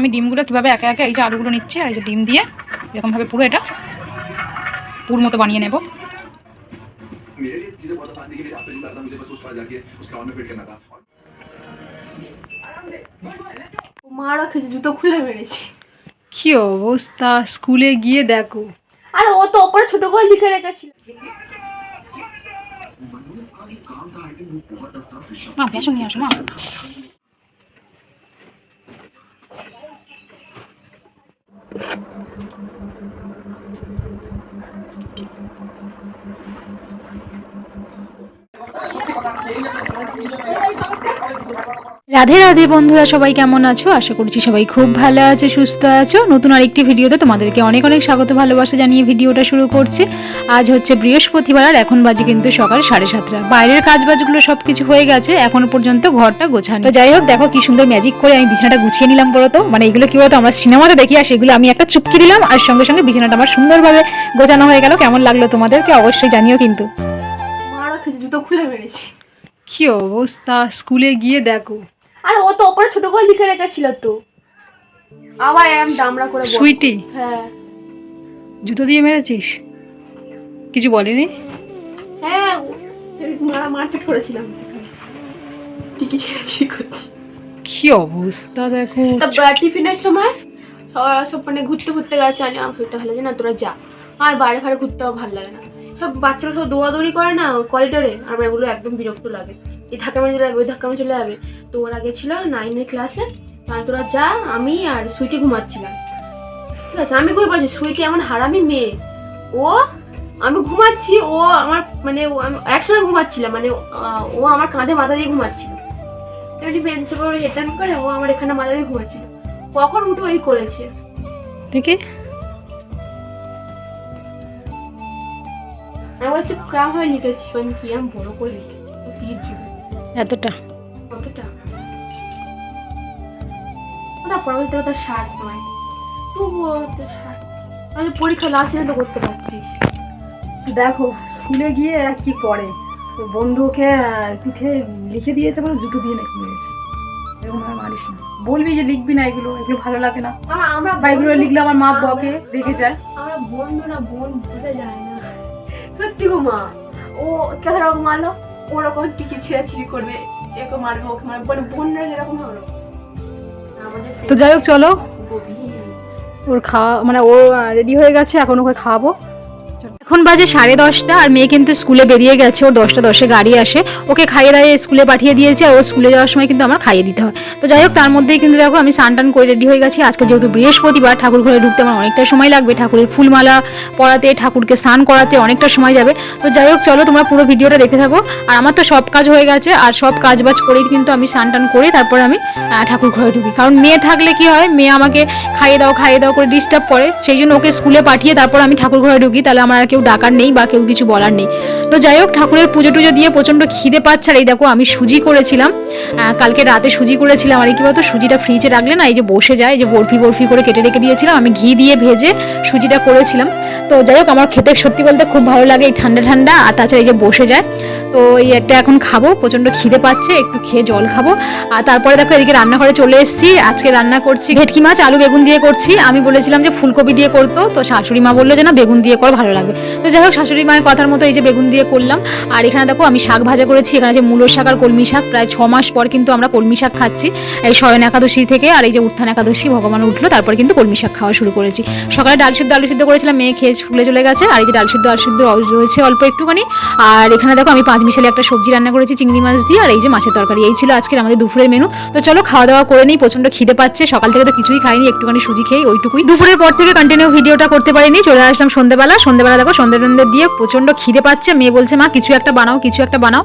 আমি ডিমগুলো কীভাবে একে একে এই যে আলুগুলো নিচ্ছি আর এই যে ডিম দিয়ে এরকমভাবে পুরো এটা পুর মতো বানিয়ে নেব। মারও খেয়েছে জুতো খুলে বেড়েছে কি অবস্থা? স্কুলে গিয়ে দেখো। আর ও তো ওপরে ছোট করে লিখে রেখেছিল। মা বেসন নিয়ে আসো মা। Thank you. রাধে রাধে বন্ধুরা সবাই কেমন আছো? আশা করছি সবাই খুব ভালো আছো সুস্থ আছো। নতুন আরেকটি ভিডিওতে তোমাদেরকে অনেক অনেক স্বাগত ভালোবাসা জানিয়ে ভিডিওটা শুরু করছি। আজ হচ্ছে বৃহস্পতিবার আর এখন বাজে কিন্তু সকাল সাড়ে সাতটা। বাইরের কাজ বাজগুলো সব কিছু হয়ে গেছে এখনও পর্যন্ত ঘরটা গোছানো। তো যাই হোক দেখো কি সুন্দর ম্যাজিক করে আমি বিছানাটা গুছিয়ে নিলাম বলতো। মানে এগুলো কি বলতো আমরা সিনেমাতে দেখি আর সেগুলো আমি একটা চুপকি দিলাম আর সঙ্গে সঙ্গে বিছানাটা আমার সুন্দরভাবে গোছানো হয়ে গেল। কেমন লাগল তোমাদেরকে অবশ্যই জানিও কিন্তু। জুতো খুলে মেরেছে কি অবস্থা? স্কুলে গিয়ে দেখো। আর ও তো ওপরে ছোট করে লিখে রেখেছিল তো। আবার এরম ডামরা করে বল। সুইটি? হ্যাঁ। জুতো দিয়ে মেরেছিস? কিছু বলেনি? হ্যাঁ ও- মারা মারপিট করেছিলাম টিকি ছেড়ে করছি। কি অবস্থা দেখো। তা টিফিনের সময় সব- সব মানে ঘুরতে ঘুরতে গেছে আমি আমার শরীরটা ভালো লাগে না তোরা যা। আর বাইরে ফারে ঘুরতে আমার ভালো লাগে না। সব বাচ্চারা সব দৌড়াদৌড়ি করে না করিডোরে আমার এগুলো একদম বিরক্ত লাগে। এই ধাক্কা মেরে চলে যাবে, ওই ধাক্কা মেরে চলে যাবে। তো ওর আগে ছিল নাইনের ক্লাসে তোরা যা, আমি আর সুইটি ঘুমাচ্ছিলাম। ঠিক আছে, আমি ঘুমিয়ে পড়েছি। সুইটি এমন হারামি মেয়ে। ও, আমি ঘুমাচ্ছি, ও আমার মানে ও আমি একসময় ঘুমাচ্ছিলাম। মানে ও আমার কাঁধে মাথা দিয়ে ঘুমাচ্ছিল। এমনি বেঞ্চে রিটার্ন করে ও আমার এখানে মাথা দিয়ে ঘুমাচ্ছিল। কখন উঠে ওই করেছে দেখে। আমি বলছি কেমন হয়ে লিখেছি মানে কি আমি বড় করে লিখেছি তো ভিড় জুড়ে এতটা? কতটা ওটা পরবর্তী কথা শার্ট নয়। তবুও একটা শার্ট আমি পরীক্ষা লাস্ট তো করতে পারতিস। দেখো স্কুলে গিয়ে এরা কি করে? বন্ধুকে পিঠে লিখে দিয়েছে বলে জুতো দিয়ে নাকি মেরেছে এরকম ভাবে মারিস না। বলবি যে লিখবি না এগুলো এগুলো ভালো লাগে না। আমরা আমরা বা এগুলো লিখলে আমার মা বকে রেগে যায়। আমরা বন্ধু না বোন বোঝা যায় না। সত্যি গো মা। ও কে রকম মারলো? ওরকম টিকি ছিঁড়াছিড়ি করবে একে মারবে ওকে মারবে মানে বোনরা যেরকম হলো। তো যাই হোক চলো। ওর খাওয়া মানে ও রেডি হয়ে গেছে এখন ওকে খাওয়াবো। এখন বাজে সাড়ে দশটা আর মেয়ে কিন্তু স্কুলে বেরিয়ে গেছে। ওর দশটা দশে গাড়ি আসে। ওকে খাইয়ে দাইয়ে স্কুলে পাঠিয়ে দিয়েছে আর ও স্কুলে যাওয়ার সময় কিন্তু আমার খাইয়ে দিতে হয়। তো যাই হোক, তার মধ্যেই কিন্তু দেখো আমি স্নান টান করে রেডি হয়ে গেছি। আজকে যেহেতু বৃহস্পতিবার, ঠাকুর ঘরে ঢুকতে আমার অনেকটা সময় লাগবে। ঠাকুরের ফুলমালা পরাতে ঠাকুরকে স্নান করাতে অনেকটা সময় যাবে। তো যাই হোক, চলো তোমরা পুরো ভিডিওটা দেখতে থাকো। আর আমার তো সব কাজ হয়ে গেছে আর সব কাজ বাজ করেই কিন্তু আমি স্নান টান করে তারপরে আমি ঠাকুর ঘরে ঢুকি। কারণ মেয়ে থাকলে কি হয়, মেয়ে আমাকে খাইয়ে দাও খাইয়ে দাও করে ডিস্টার্ব করে। সেই জন্য ওকে স্কুলে পাঠিয়ে তারপর আমি ঠাকুর ঘরে ঢুকি। তাহলে আমার আর কেউ ডাকার নেই বা কেউ কিছু বলার নেই। তো যাই হোক, ঠাকুরের পুজো টুজো দিয়ে প্রচণ্ড খিদে পাচ্ছে। আর এই দেখো, আমি সুজি করেছিলাম। কালকে রাতে সুজি করেছিলাম। আর কি বলতো, সুজিটা ফ্রিজে রাখলে না, এই যে বসে যায় যে বরফি বরফি করে কেটে রেখে দিয়েছিলাম। আমি ঘি দিয়ে ভেজে সুজিটা করেছিলাম। তো যাই হোক, আমার খেতে সত্যি বলতে খুব ভালো লাগে এই ঠান্ডা ঠান্ডা। আর তাছাড়া এই যে বসে যায়, তো এই একটা এখন খাব। প্রচণ্ড খিদে পাচ্ছে, একটু খেয়ে জল খাব। আর তারপরে দেখো, এদিকে রান্নাঘরে চলে এসেছি। আজকে রান্না করছি ভেটকি মাছ, আলু বেগুন দিয়ে করছি। আমি বলেছিলাম যে ফুলকপি দিয়ে করতো, তো শাশুড়ি মা বলল যে না, বেগুন দিয়ে কর, ভালো লাগবে। তো যাই হোক, শাশুড়ি মায়ের কথার মতো এই যে বেগুন দিয়ে করলাম। আর এখানে দেখো, আমি শাক ভাজা করেছি। এখানে যে মূলো শাক আর কলমি শাক, প্রায় ছ মাস পর কিন্তু আমরা কলমি শাক খাচ্ছি। এই শয়ন একাদশী থেকে আর এই যে উত্থান একাদশী, ভগবান উঠল, তারপর কিন্তু কলমি শাক খাওয়া শুরু করেছি। সকালে ডাল সিদ্ধ, আলু সিদ্ধ করেছিলাম, মেয়ে খেয়ে স্কুলে চলে গেছে। আর এই যে ডাল সিদ্ধ, আলু সিদ্ধ রয়েছে অল্প একটুখানি। আর এখানে দেখো, আমি পাঁচ মিশালি একটা সবজি রান্না করেছি, চিংড়ি মাছ দিয়ে, আর এই যে মাছের তরকারি। এই ছিল আজকের আমাদের দুপুরের মেনু তো চলো, খাওয়া দাওয়া করে নিই প্রচণ্ড খিদে পাচ্ছে। সকাল থেকে তো কিছুই খাইনি, একটুখানি সুজি খেয়ে ওইটুকুই। দুপুরের পর থেকে কন্টিনিউ ভিডিওটা করতে পারিনি, চলে আসলাম সন্ধ্যেবেলা। সন্ধ্যেবেলা দেখো সন্ধ্যে টন্ধে দিয়ে প্রচণ্ড খিদে পাচ্ছে। মেয়ে বলছে, মা, কিছু একটা বানাও, কিছু একটা বানাও।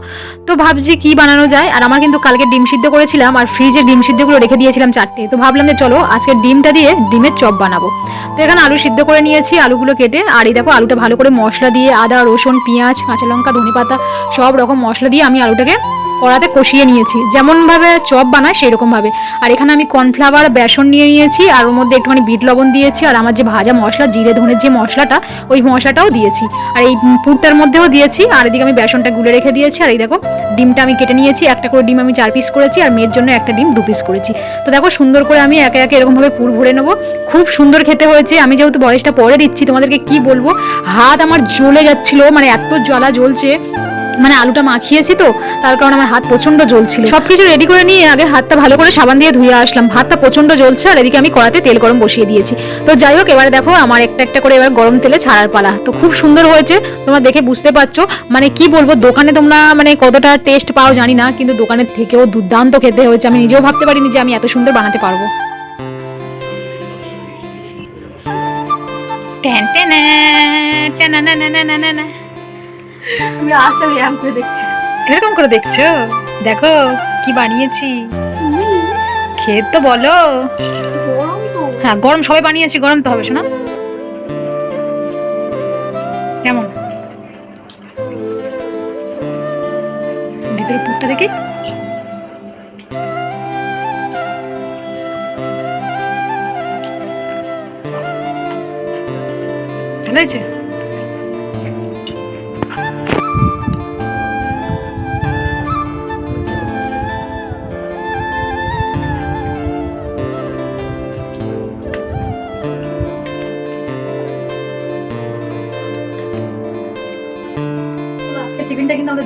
তো ভাবছি কি বানানো যায়। আর আমার কিন্তু কালকে ডিম সিদ্ধ করেছিলাম, আর ফ্রিজে ডিম সিদ্ধগুলো রেখে দিয়েছিলাম চারটে। তো ভাবলাম যে চলো, আজকে ডিমটা দিয়ে ডিমের চপ বানাবো। তো এখানে আলু সিদ্ধ করে নিয়েছি, আলুগুলো কেটে। আর এই দেখো, আলুটা ভালো করে মশলা দিয়ে, আদা, রসুন, পেঁয়াজ, কাঁচা লঙ্কা ধনে পাতা সব রকম মশলা দিয়ে আমি আলুটাকে কড়াতে কষিয়ে নিয়েছি। যেমনভাবে চপ বানায় সেই সেরকমভাবে আর এখানে আমি কর্নফ্লাওয়ার, বেসন নিয়ে নিয়েছি, আর ওর মধ্যে একটুখানি বিট লবণ দিয়েছি, আর আমার যে ভাজা মশলা, জিরে ধনের যে মশলাটা, ওই মশলাটাও দিয়েছি। আর এই পুরটার মধ্যেও দিয়েছি, আর এদিকে আমি বেসনটা গুলে রেখে দিয়েছি, আর এই দেখো, ডিমটা আমি কেটে নিয়েছি, একটা করে ডিম আমি চার পিস করেছি, আর মেয়ের জন্য একটা ডিম দু পিস করেছি। তো দেখো, সুন্দর করে আমি একে একে এরকমভাবে পুর ভরে নেব। খুব সুন্দর খেতে হয়েছে, আমি যেহেতু বয়সটা পরে দিচ্ছি, তোমাদেরকে কি বলব? হাত আমার জ্বলে যাচ্ছিল মানে এত জ্বালা জ্বলছে। মানে আলুটা মাখিয়েছি তো তার কারণে আমার হাত প্রচণ্ড জ্বলছিল। সবকিছু রেডি করে নিয়ে আগে হাতটা ভালো করে সাবান দিয়ে ধুয়ে আসলাম। হাতটা প্রচণ্ড জ্বলছে আর এদিকে আমি কড়াতে তেল গরম বসিয়ে দিয়েছি। তো যাই হোক এবারে দেখো আমার একটা একটা করে এবার গরম তেলে ছাড়ার পালা। তো খুব সুন্দর হয়েছে তোমরা দেখে বুঝতে পারছ। মানে কি বলব দোকানে তোমরা মানে কতটা টেস্ট পাও জানি না কিন্তু দোকানের থেকেও দুর্দান্ত খেতে হয়েছে। আমি নিজেও ভাবতে পারিনি যে আমি এত সুন্দর বানাতে পারব। ট্যান ট্যানা, ট্যানা না না না না না না। তুমি আসলে এরকম করে দেখছি। এরকম করে দেখছ? দেখো কি বানিয়েছি? খেয়ে তো বলো। হ্যাঁ গরম সবাই বানিয়েছি গরম তো হবে শোনা। কেমন? ভিতরে পুরটা দেখি। ভালো হয়েছে?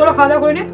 চলো খাওয়া দাওয়া করে নে।